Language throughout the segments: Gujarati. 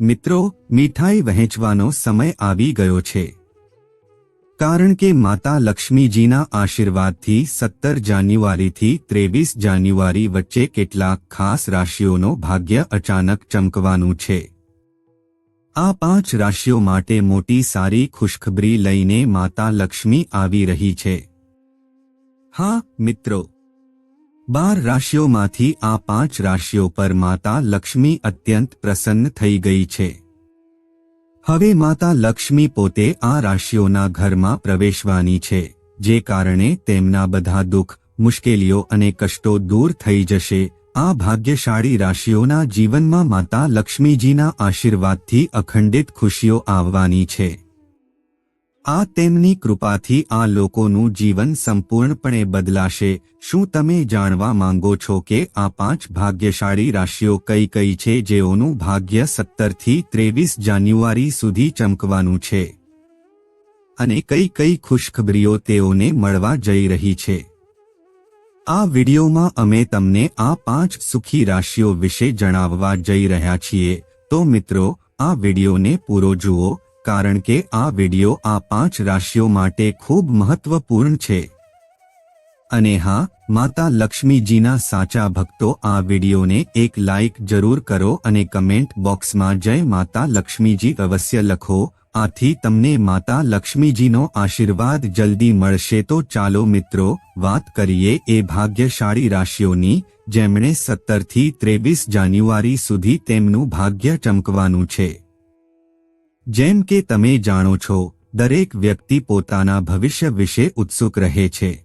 મિત્રો, મીઠાઈ વહેંચવાનો સમય આવી ગયો છે. કારણ કે માતા લક્ષ્મીજીના આશીર્વાદથી સત્તર જાન્યુઆરીથી ત્રેવીસ જાન્યુઆરી વચ્ચે કેટલાક ખાસ રાશિઓનો ભાગ્ય અચાનક ચમકવાનું છે. આ પાંચ રાશિઓ માટે મોટી સારી ખુશખબરી લઈને માતા લક્ષ્મી આવી રહી છે. હા, મિત્રો બાર રાશિઓમાંથી આ પાંચ રાશિઓ પર માતા લક્ષ્મી અત્યંત પ્રસન્ન થઈ ગઈ છે. હવે માતા લક્ષ્મી પોતે આ રાશિઓના ઘરમાં પ્રવેશવાની છે, જે કારણે તેમના બધા દુઃખ, મુશ્કેલીઓ અને કષ્ટો દૂર થઈ જશે. આ ભાગ્યશાળી રાશિઓના જીવનમાં માતા લક્ષ્મીજીના આશીર્વાદથી અખંડિત ખુશીઓ આવવાની છે. આ તેમની કૃપાથી આ લોકોનું જીવન સંપૂર્ણપણે બદલાશે. શું તમે જાણવા માંગો છો કે આ પાંચ ભાગ્યશાળી રાશિઓ કઈ કઈ છે જેઓનું ભાગ્ય સત્તરથી ત્રેવીસ જાન્યુઆરી સુધી ચમકવાનું છે? અને કઈ કઈ ખુશખબરીઓ તેઓને મળવા જઈ રહી છે? આ વિડિયોમાં અમે તમને આ પાંચ સુખી રાશિઓ વિશે જણાવવા જઈ રહ્યા છીએ. તો મિત્રો, આ વિડિયોને પૂરો જુઓ. કારણ કે આ વિડિયો આ પાંચ રાશિઓ માટે ખૂબ મહત્વપૂર્ણ છે. અને હા, માતા લક્ષ્મીજીના સાચા ભક્તો આ વિડિયોને એક લાઇક જરૂર કરો અને કમેન્ટ બોક્સમાં જય માતા લક્ષ્મીજી અવશ્ય લખો, આથી તમને માતા લક્ષ્મીજીનો આશીર્વાદ જલ્દી મળશે. તો ચાલો મિત્રો, વાત કરીએ એ ભાગ્યશાળી રાશિઓની, જેમણે સત્તરથી ત્રેવીસ જાન્યુઆરી સુધી તેમનું ભાગ્ય ચમકવાનું છે. જેમ કે તમે જાણો છો, દરેક વ્યક્તિ પોતાના ભવિષ્ય વિશે ઉત્સુક રહે છે.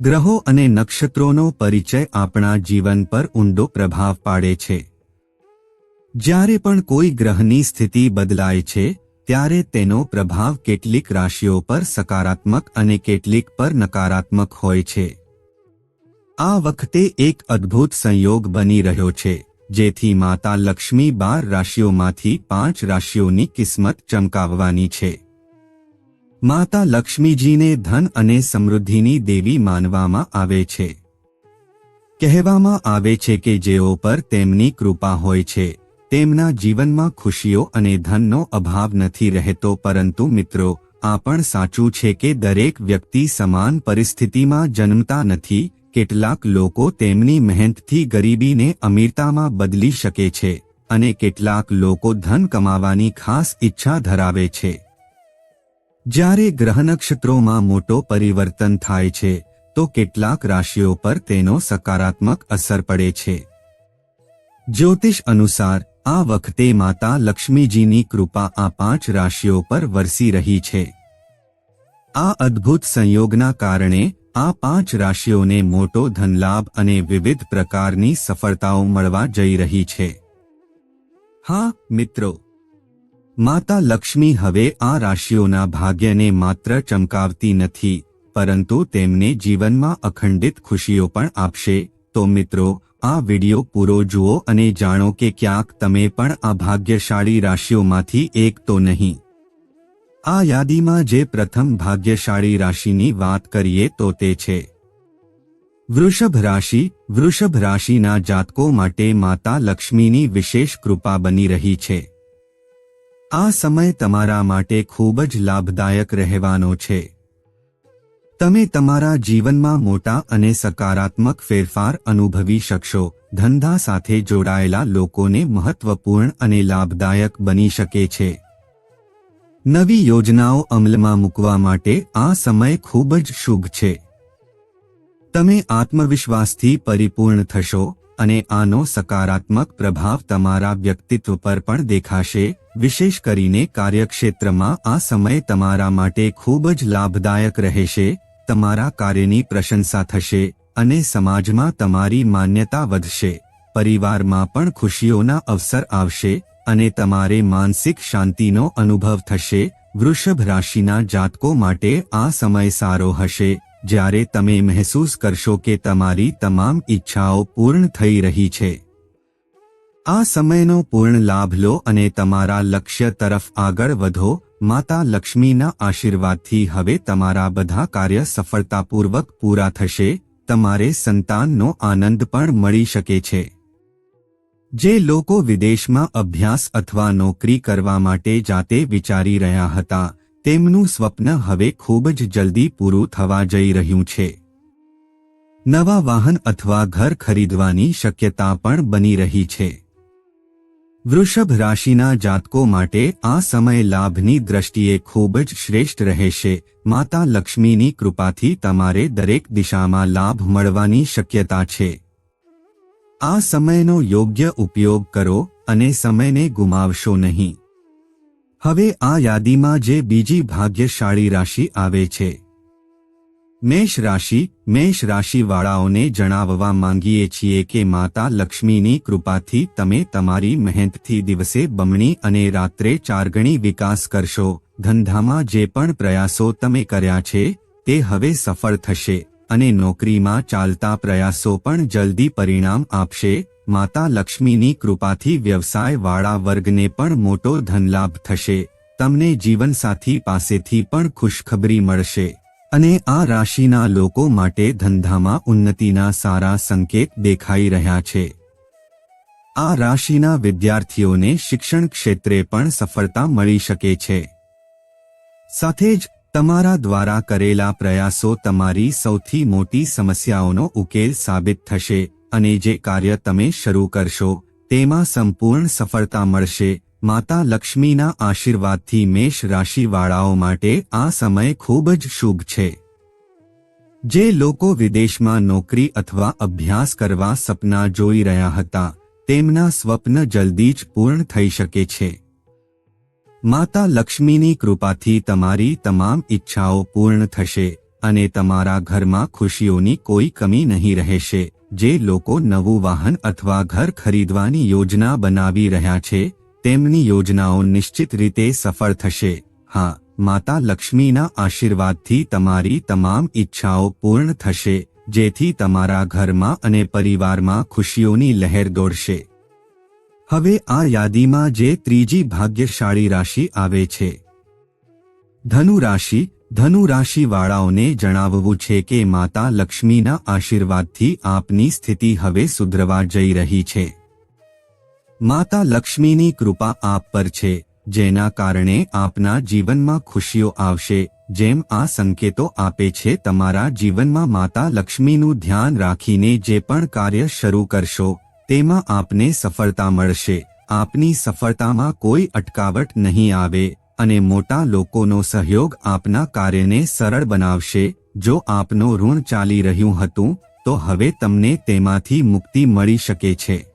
ગ્રહો અને નક્ષત્રોનો પરિચય આપણા જીવન પર ઊંડો પ્રભાવ પાડે છે. જ્યારે પણ કોઈ ગ્રહની સ્થિતિ બદલાય છે, ત્યારે તેનો પ્રભાવ કેટલીક રાશિઓ પર સકારાત્મક અને કેટલીક પર નકારાત્મક હોય છે. આ વખતે એક અદ્ભુત સંયોગ બની રહ્યો છે. જેથી માતા લક્ષ્મી બાર રાશિઓમાંથી પાંચ રાશિઓની કિસ્મત ચમકાવવાની છે. માતા લક્ષ્મીજીને ધન અને સમૃદ્ધિની દેવી માનવામાં આવે છે. કહેવામાં આવે છે કે જેઓ પર તેમની કૃપા હોય છે, તેમના જીવનમાં ખુશીઓ અને ધનનો અભાવ નથી રહેતો પરંતુ મિત્રો, આ પણ સાચું છે કે દરેક વ્યક્તિ સમાન પરિસ્થિતિમાં જન્મતા નથી કેટલાક લોકો તેમની મહેનતથી ગરીબીને અમીરતામાં બદલી શકે છે અને કેટલાક લોકો ધન કમાવાની ખાસ ઈચ્છા ધરાવે છે. જ્યારે ગ્રહ નક્ષત્રોમાં મોટો પરિવર્તન થાય છે, તો કેટલાક રાશિઓ પર તેનો સકારાત્મક અસર પડે છે. જ્યોતિષ અનુસાર, આ વખતે માતા લક્ષ્મીજીની કૃપા આ પાંચ રાશિઓ પર વરસી રહી છે. આ અદ્ભુત સંયોગના કારણે આ પાંચ રાશિઓને મોટો ધનલાભ અને વિવિધ પ્રકારની સફળતાઓ મળવા જઈ રહી છે. હા, મિત્રો. માતા લક્ષ્મી હવે આ રાશિઓના ભાગ્યને માત્ર ચમકાવતી નથી, પરંતુ તેમને જીવનમાં અખંડિત ખુશીઓ પણ આપશે. તો મિત્રો, આ વિડિયો પૂરો જુઓ અને જાણો કે ક્યાંક તમે પણ આ ભાગ્યશાળી રાશિઓમાંથી એક તો નહીં આ યાદીમાં જે પ્રથમ ભાગ્યશાળી રાશિની વાત કરીએ તો તે છે. વૃષભ રાશિ, વૃષભ રાશિના જાતકો માટે માતા લક્ષ્મીની વિશેષ કૃપા બની રહી છે. આ સમય તમારા માટે ખૂબ જ લાભદાયક રહેવાનો છે. તમે તમારા જીવનમાં મોટા અને સકારાત્મક ફેરફાર અનુભવી શકશો. ધંધા સાથે જોડાયેલા લોકોને મહત્વપૂર્ણ અને લાભદાયક બની શકે છે. નવી યોજનાઓ અમલમાં મૂકવા માટે આ સમય ખૂબ જ શુભ છે. તમે આત્મવિશ્વાસથી પરિપૂર્ણ થશો અને આનો સકારાત્મક પ્રભાવ તમારા વ્યક્તિત્વ પર પણ દેખાશે, વિશેષ કરીને કાર્યક્ષેત્રમાં આ સમય તમારા માટે ખૂબ જ લાભદાયક રહેશે, તમારા કાર્યની પ્રશંસા થશે અને સમાજમાં તમારી માન્યતા વધશે, પરિવારમાં પણ ખુશીઓના અવસર આવશે અને તમારે માનસિક શાંતિનો અનુભવ થશે, વૃષભ રાશિના જાતકો માટે આ સમય સારો હશે, જ્યારે તમે મહેસૂસ કરશો કે તમારી તમામ ઈચ્છાઓ પૂર્ણ થઈ રહી છે. આ સમયનો પૂર્ણ લાભ લો અને તમારા લક્ષ્ય તરફ આગળ વધો, માતા લક્ષ્મીના આશીર્વાદથી હવે તમારા બધા કાર્ય સફળતાપૂર્વક પૂરા થશે, તમારે સંતાનનો આનંદ પણ મળી શકે છે. જે લોકો વિદેશમાં અભ્યાસ અથવા નોકરી કરવા માટે જાતે વિચારી રહ્યા હતા, તેમનું સ્વપ્ન હવે ખૂબ જ જલ્દી પૂરું થવા જઈ રહ્યું છે. નવા વાહન અથવા ઘર ખરીદવાની શક્યતા પણ બની રહી છે. વૃષભ રાશિના જાતકો માટે આ સમય લાભની દ્રષ્ટિએ ખૂબ જ શ્રેષ્ઠ રહેશે. માતા લક્ષ્મીની કૃપાથી તમારે દરેક દિશામાં લાભ મળવાની શક્યતા છે. આ સમયનો યોગ્ય ઉપયોગ કરો અને સમયને ગુમાવશો નહીં. હવે આ યાદીમાં જે બીજી ભાગ્યશાળી રાશિ આવે છે. મેષ રાશિ, મેષ રાશિવાળાઓને જણાવવા માંગીએ છીએ કે માતા લક્ષ્મીની કૃપાથી તમે તમારી મહેનતથી દિવસે બમણી અને રાત્રે ચારગણી વિકાસ કરશો. ધંધામાં જે પણ પ્રયાસો તમે કર્યા છે, તે હવે સફળ થશે. અને નોકરીમાં ચાલતા પ્રયાસો પણ જલ્દી પરિણામ આપશે. માતા લક્ષ્મીની કૃપાથી વ્યવસાયવાળા વર્ગને પણ મોટો ધનલાભ થશે. તમને જીવનસાથી પાસેથી પણ ખુશખબરી મળશે. અને આ રાશિના લોકો માટે ધંધામાં ઉન્નતિના સારા સંકેત દેખાઈ રહ્યા છે. આ રાશિના વિદ્યાર્થીઓને શિક્ષણ ક્ષેત્રે પણ સફળતા મળી શકે છે. સાથે જ તમારા દ્વારા કરેલા પ્રયાસો તમારી સૌથી મોટી સમસ્યાઓનો ઉકેલ સાબિત થશે અને જે કાર્ય તમે શરૂ કરશો, તેમાં સંપૂર્ણ સફળતા મળશે. માતા લક્ષ્મીના આશીર્વાદથી મેષ રાશિવાળાઓ માટે આ સમય ખૂબ જ શુભ છે. જે લોકો વિદેશમાં નોકરી અથવા અભ્યાસ કરવા સપના જોઈ રહ્યા હતા, તેમના સ્વપ્ન જલ્દી જ પૂર્ણ થઈ શકે છે. માતા લક્ષ્મીની કૃપાથી તમારી તમામ ઈચ્છાઓ પૂર્ણ થશે અને તમારા ઘરમાં ખુશીઓની કોઈ કમી નહીં રહેશે. જે લોકો નવું વાહન અથવા ઘર ખરીદવાની યોજના બનાવી રહ્યા છે, તેમની યોજનાઓ નિશ્ચિત રીતે સફળ થશે. હા, માતા લક્ષ્મીના આશીર્વાદથી તમારી તમામ ઈચ્છાઓ પૂર્ણ થશે, જેથી તમારા ઘરમાં અને પરિવારમાં ખુશીઓની લહેર દોડશે. હવે આ યાદીમાં જે ત્રીજી ભાગ્યશાળી રાશિ આવે છે. ધનુ રાશિ, ધનુ રાશિવાળાઓને જણાવવું છે કે માતા લક્ષ્મીના આશીર્વાદથી આપની સ્થિતિ હવે સુધરવા જઈ રહી છે. માતા લક્ષ્મીની કૃપા આપ પર છે, જેના કારણે આપના જીવનમાં ખુશીઓ આવશે, જેમ આ સંકેતો આપે છે તમારા જીવનમાં માતા લક્ષ્મીનું ધ્યાન રાખીને જે પણ કાર્ય શરૂ કરશો તેમાં આપને સફળતા મળશે. આપની સફળતામાં કોઈ અટકાવટ નહીં આવે અને મોટા લોકોનો સહયોગ આપના કાર્યને સરળ બનાવશે. જો આપનો ઋણ ચાલી રહ્યું હતું, તો હવે તમને તેમાંથી મુક્તિ મળી શકે છે.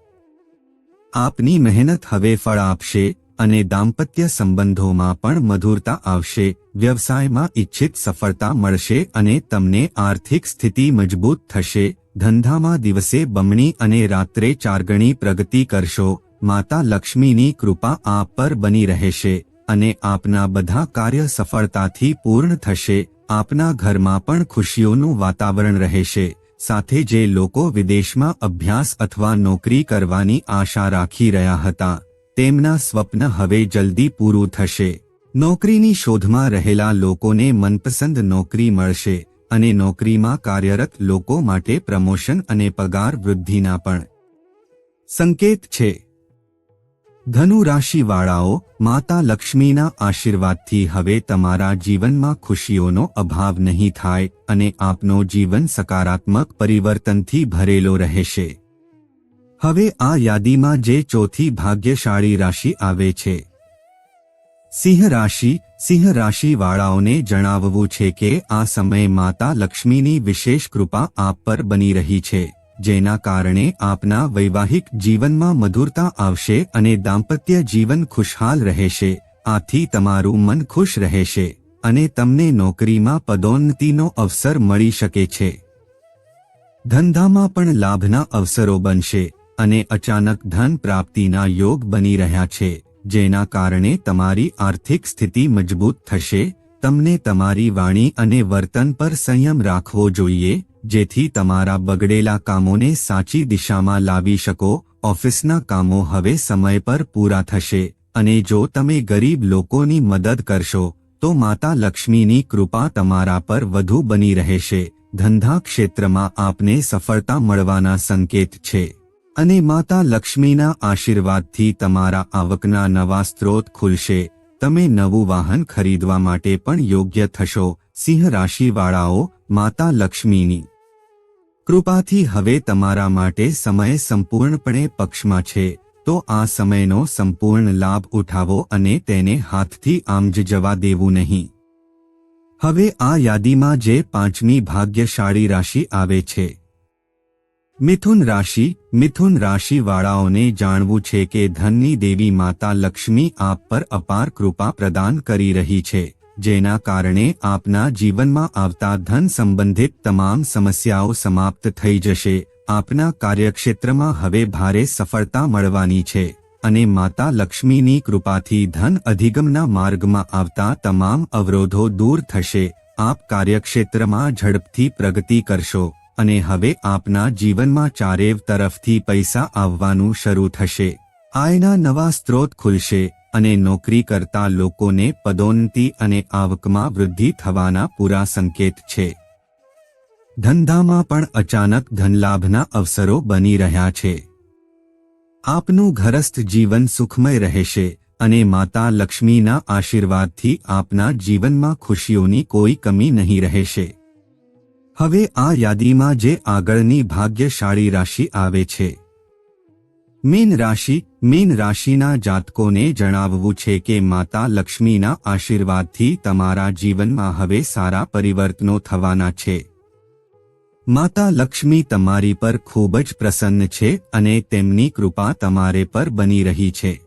આપની મહેનત હવે ફળ આપશે અને દાંપત્ય સંબંધોમાં પણ મધુરતા આવશે. વ્યવસાયમાં ઇચ્છિત સફળતા મળશે અને તમને આર્થિક સ્થિતિ મજબૂત થશે. ધંધામાં દિવસે બમણી અને રાત્રે ચારગણી પ્રગતિ કરશો. માતા લક્ષ્મીની કૃપા આપ પર બની રહેશે અને આપના બધા કાર્ય સફળતાથી પૂર્ણ થશે. આપના ઘરમાં પણ ખુશીઓનું વાતાવરણ રહેશે. સાથે જે લોકો વિદેશમાં અભ્યાસ અથવા નોકરી કરવાની આશા રાખી રહ્યા હતા, તેમના સ્વપ્ન હવે જલ્દી પૂરું થશે. નોકરીની શોધમાં રહેલા લોકોને મનપસંદ નોકરી મળશે. અને નોકરીમાં કાર્યરત લોકો માટે પ્રમોશન અને પગાર વૃદ્ધિના પણ. સંકેત છે. ધનુ રાશિવાળાઓ માતા લક્ષ્મીના આશીર્વાદથી હવે તમારા જીવનમાં ખુશીઓનો અભાવ નહીં થાય અને આપનો જીવન સકારાત્મક પરિવર્તનથી ભરેલો રહેશે. હવે આ યાદીમાં જે ચોથી ભાગ્યશાળી રાશિ આવે છે. સિંહ રાશિ સિંહ રાશિવાળાઓને જણાવવું છે કે આ સમયે માતા લક્ષ્મીની વિશેષ કૃપા આપ પર બની રહી છે, જેના કારણે આપના વૈવાહિક જીવનમાં મધુરતા આવશે અને દાંપત્ય જીવન ખુશહાલ રહેશે, આથી તમારું મન ખુશ રહેશે, અને તમને નોકરીમાં પદોન્નતિનો અવસર મળી શકે છે. ધંધામાં પણ લાભના અવસરો બનશે, અને અચાનક ધન પ્રાપ્તિના યોગ બની રહ્યા છે. જેના કારણે તમારી આર્થિક સ્થિતિ મજબૂત થશે, તમને તમારી વાણી અને વર્તન પર સંયમ રાખવો જોઈએ, જેથી તમારા બગડેલા કામોને સાચી દિશામાં લાવી શકો, ઓફિસના કામો હવે સમય પર પૂરા થશે, અને જો તમે ગરીબ લોકોની મદદ કરશો, તો માતા લક્ષ્મીની કૃપા તમારા પર વધુ બની રહેશે, ધંધા ક્ષેત્રમાં આપને સફળતા મળવાના સંકેત છે. અને માતા લક્ષ્મીના આશીર્વાદથી તમારા આવકના નવા સ્ત્રોત ખુલશે. તમે નવું વાહન ખરીદવા માટે પણ યોગ્ય થશો. સિંહ રાશિવાળાઓ, માતા લક્ષ્મીની કૃપાથી હવે તમારા માટે સમય સંપૂર્ણપણે પક્ષમાં છે. તો આ સમયનો સંપૂર્ણ લાભ ઉઠાવો અને તેને હાથથી આમ જ જવા દેવું નહીં. હવે આ યાદીમાં જે પાંચમી ભાગ્યશાળી રાશિ આવે છે. મિથુન રાશિ, મિથુન રાશિવાળાઓને જાણવું છે કે ધનની દેવી માતા લક્ષ્મી આપ પર અપાર કૃપા પ્રદાન કરી રહી છે, જેના કારણે આપના જીવનમાં આવતા ધન સંબંધિત તમામ સમસ્યાઓ સમાપ્ત થઈ જશે, આપના કાર્યક્ષેત્રમાં હવે ભારે સફળતા મળવાની છે, અને માતા લક્ષ્મીની કૃપાથી ધન અધિગમના માર્ગમાં આવતા તમામ અવરોધો દૂર થશે, આપ કાર્યક્ષેત્રમાં ઝડપથી પ્રગતિ કરશો. અને હવે આપના જીવનમાં ચારેવ તરફથી પૈસા આવવાનું શરૂ થશે. આયના નવા સ્ત્રોત ખુલશે અને નોકરી કરતા લોકોને પદોન્નતિ અને આવકમાં વૃદ્ધિ થવાના પૂરા સંકેત છે. ધંધામાં પણ અચાનક ધનલાભના અવસરો બની રહ્યા છે. આપનું ઘરસ્થ જીવન સુખમય રહેશે અને માતા લક્ષ્મીના આશીર્વાદથી આપના જીવનમાં ખુશીઓની કોઈ કમી નહીં રહેશે. હવે આ યાદીમાં જે આગળની ભાગ્યશાળી રાશિ આવે છે. મીન રાશિ, મીન રાશિના જાતકોને જણાવવું છે કે માતા લક્ષ્મીના આશીર્વાદથી તમારા જીવનમાં હવે સારા પરિવર્તનો થવાના છે. માતા લક્ષ્મી તમારી પર ખૂબ જ પ્રસન્ન છે અને તેમની કૃપા તમારે પર બની રહી છે.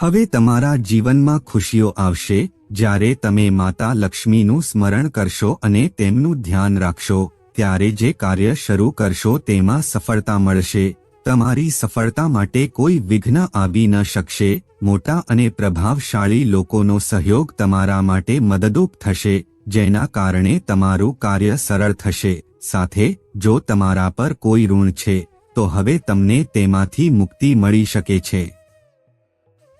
હવે તમારા જીવનમાં ખુશીઓ આવશે જ્યારે તમે માતા લક્ષ્મીનું સ્મરણ કરશો અને તેમનું ધ્યાન રાખશો, ત્યારે જે કાર્ય શરૂ કરશો તેમાં સફળતા મળશે. તમારી સફળતા માટે કોઈ વિઘ્ન આવી ન શકશે. મોટા અને પ્રભાવશાળી લોકોનો સહયોગ તમારા માટે મદદરૂપ થશે, જેના કારણે તમારું કાર્ય સરળ થશે. સાથે, જો તમારા પર કોઈ ઋણ છે, તો હવે તમને તેમાંથી મુક્તિ મળી શકે છે.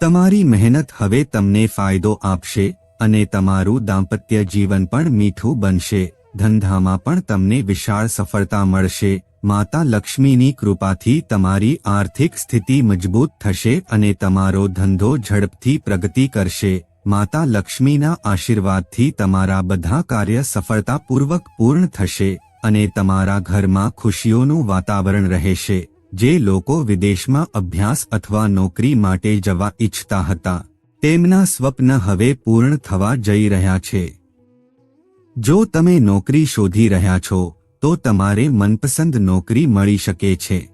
તમારી મહેનત હવે તમને ફાયદો આપશે. અને તમારું દાંપત્ય જીવન પણ મીઠું બનશે. ધંધામાં પણ તમને વિશાળ સફળતા મળશે. માતા લક્ષ્મીની કૃપાથી તમારી આર્થિક સ્થિતિ મજબૂત થશે અને તમારો ધંધો ઝડપથી પ્રગતિ કરશે. માતા લક્ષ્મીના આશીર્વાદથી તમારા બધા કાર્ય સફળતાપૂર્વક પૂર્ણ થશે અને તમારા ઘરમાં ખુશીઓનું વાતાવરણ રહેશે. જે લોકો વિદેશમાં અભ્યાસ અથવા નોકરી માટે જવા ઈચ્છતા હતા. તેમના સ્વપ્ન હવે પૂર્ણ થવા જઈ રહ્યા છે. જો તમે નોકરી શોધી રહ્યા છો, તો તમારે મનપસંદ નોકરી મળી શકે છે.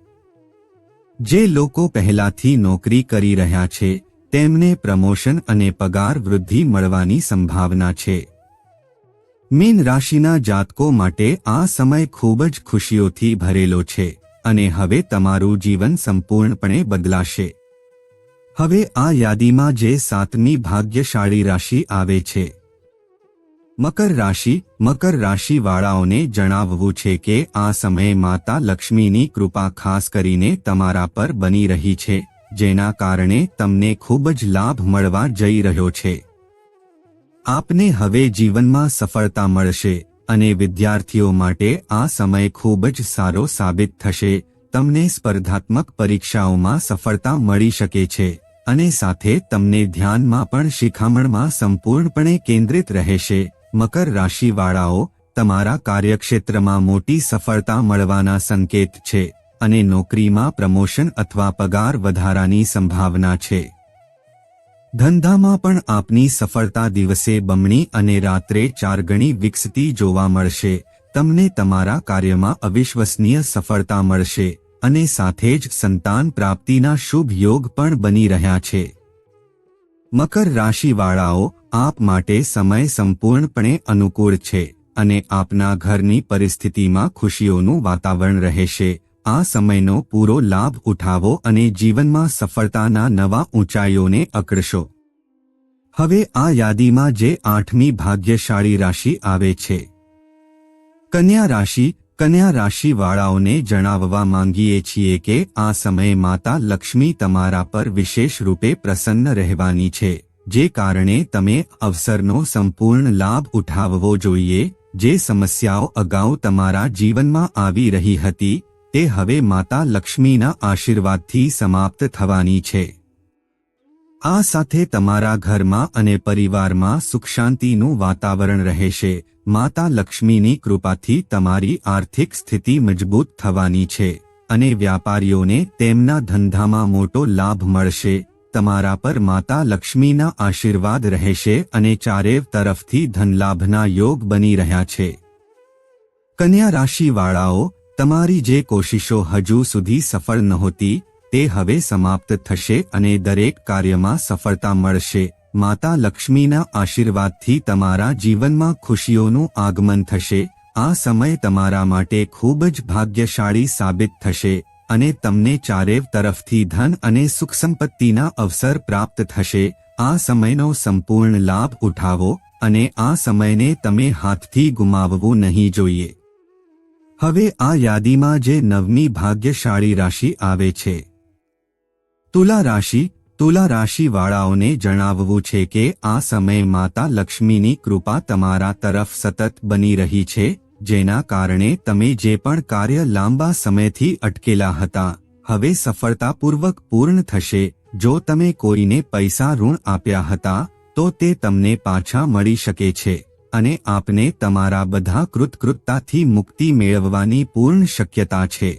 જે લોકો પહેલાથી નોકરી કરી રહ્યા છે, તેમને પ્રમોશન અને પગાર વૃદ્ધિ મળવાની સંભાવના છે. મીન રાશિના જાતકો માટે આ સમય ખૂબ જ ખુશીઓથી ભરેલો છે અને હવે તમારું જીવન સંપૂર્ણપણે બદલાશે. હવે આ યાદીમાં જે સાતમી ભાગ્યશાળી રાશિ આવે છે. મકર રાશિ, મકર રાશિવાળાઓને જણાવવું છે કે આ સમયે માતા લક્ષ્મીની કૃપા ખાસ કરીને તમારા પર બની રહી છે, જેના કારણે તમને ખૂબ જ લાભ મળવા જઈ રહ્યો છે. આપને હવે જીવનમાં સફળતા મળશે અને વિદ્યાર્થીઓ માટે આ સમય ખૂબ જ સારો સાબિત થશે. તમને સ્પર્ધાત્મક પરીક્ષાઓમાં સફળતા મળી શકે છે. અને સાથે તમને ધ્યાનમાં પણ શિખામણમાં સંપૂર્ણપણે કેન્દ્રિત રહેશે. મકર રાશિવાળાઓ, તમારા કાર્યક્ષેત્રમાં મોટી સફળતા મળવાના સંકેત છે અને નોકરીમાં પ્રમોશન અથવા પગાર વધારાની સંભાવના છે. ધંધામાં પણ આપની સફળતા દિવસે બમણી અને રાત્રે ચાર ગણી વિકસતી જોવા મળશે. તમને તમારા કાર્યમાં અવિશ્વસનીય સફળતા મળશે. અને સાથે જ સંતાન પ્રાપ્તિના શુભ યોગ પણ બની રહ્યા છે. મકર રાશિવાળાઓ આપ માટે સમય સંપૂર્ણપણે અનુકૂળ છે અને આપના ઘરની પરિસ્થિતિમાં ખુશીઓનું વાતાવરણ રહેશે. આ સમયનો પૂરો લાભ ઉઠાવો અને જીવનમાં સફળતાના નવા ઊંચાઈઓને અકળશો. હવે આ યાદીમાં જે આઠમી ભાગ્યશાળી રાશિ આવે છે. કન્યા રાશિ કન્યા રાશિવાળાઓને જણાવવા માંગીએ છીએ કે આ સમયે માતા લક્ષ્મી તમારા પર વિશેષ રૂપે પ્રસન્ન રહેવાની છે, જે કારણે તમે અવસરનો સંપૂર્ણ લાભ ઉઠાવવો જોઈએ, જે સમસ્યાઓ અગાઉ તમારા જીવનમાં આવી રહી હતી, તે હવે માતા લક્ષ્મીના આશીર્વાદથી સમાપ્ત થવાની છે. આ સાથે તમારા ઘરમાં અને પરિવારમાં સુખ શાંતિનું વાતાવરણ રહેશે. માતા લક્ષ્મીની કૃપાથી તમારી આર્થિક સ્થિતિ મજબૂત થવાની છે અને વ્યાપારીઓને તેમના ધંધામાં મોટો લાભ મળશે. તમારા પર માતા લક્ષ્મીના આશીર્વાદ રહેશે અને ચારેવ તરફથી ધનલાભના યોગ બની રહ્યા છે. કન્યા રાશિવાળાઓ, તમારી જે કોશિશો હજુ સુધી સફળ નહોતી તે હવે સમાપ્ત થશે અને દરેક કાર્યમાં સફળતા મળશે. માતા લક્ષ્મીના આશીર્વાદથી તમારા જીવનમાં ખુશીઓનું આગમન થશે. આ સમય તમારા માટે ખૂબ જ ભાગ્યશાળી સાબિત થશે અને તમને ચારેવ તરફથી ધન અને સુખ સંપત્તિના અવસર પ્રાપ્ત થશે. આ સમયનો સંપૂર્ણ લાભ ઉઠાવો અને આ સમયને તમે હાથથી ગુમાવવું નહીં જોઈએ. હવે આ યાદીમાં જે નવમી ભાગ્યશાળી રાશિ આવે છે તુલા રાશિ, તુલા રાશિવાળાઓને જણાવવું છે કે આ સમય માતા લક્ષ્મીની કૃપા તમારા તરફ સતત બની રહી છે, જેના કારણે તમે જે પણ કાર્ય લાંબા સમયથી અટકેલા હતા, હવે સફળતાપૂર્વક પૂર્ણ થશે, જો તમે કોઈને પૈસા ઋણ આપ્યા હતા, તો તે તમને પાછા મળી શકે છે, અને આપને તમારા બધા કૃતકૃતતાથી મુક્તિ મેળવવાની પૂર્ણ શક્યતા છે.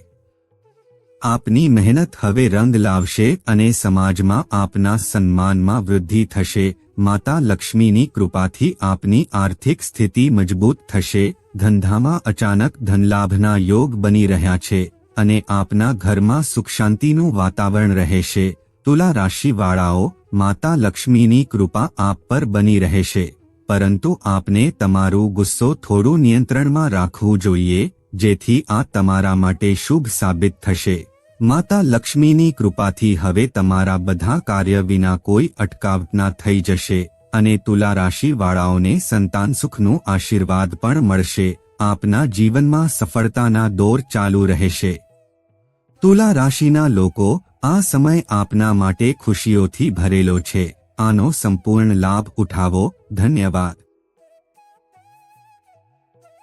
આપની મહેનત હવે રંગ લાવશે અને સમાજમાં આપના સન્માનમાં વૃદ્ધિ થશે. માતા લક્ષ્મીની કૃપાથી આપની આર્થિક સ્થિતિ મજબૂત થશે. ધંધામાં અચાનક ધનલાભના યોગ બની રહ્યા છે અને આપના ઘરમાં સુખ શાંતિનું વાતાવરણ રહેશે. તુલા રાશિવાળાઓ, માતા લક્ષ્મીની કૃપા આપ પર બની રહેશે. પરંતુ આપને તમારું ગુસ્સો થોડું નિયંત્રણમાં રાખવું જોઈએ, જેથી આ તમારા માટે શુભ સાબિત થશે. માતા લક્ષ્મીની કૃપાથી હવે તમારા બધા કાર્ય વિના કોઈ અટકાવના થઈ જશે અને તુલા રાશિવાળાઓને સંતાન સુખનું આશીર્વાદ પણ મળશે. આપના જીવનમાં સફળતાના દોર ચાલુ રહેશે. તુલા રાશિના લોકો આ સમય આપના માટે ખુશીઓથી ભરેલો છે. આનો સંપૂર્ણ લાભ ઉઠાવો. ધન્યવાદ.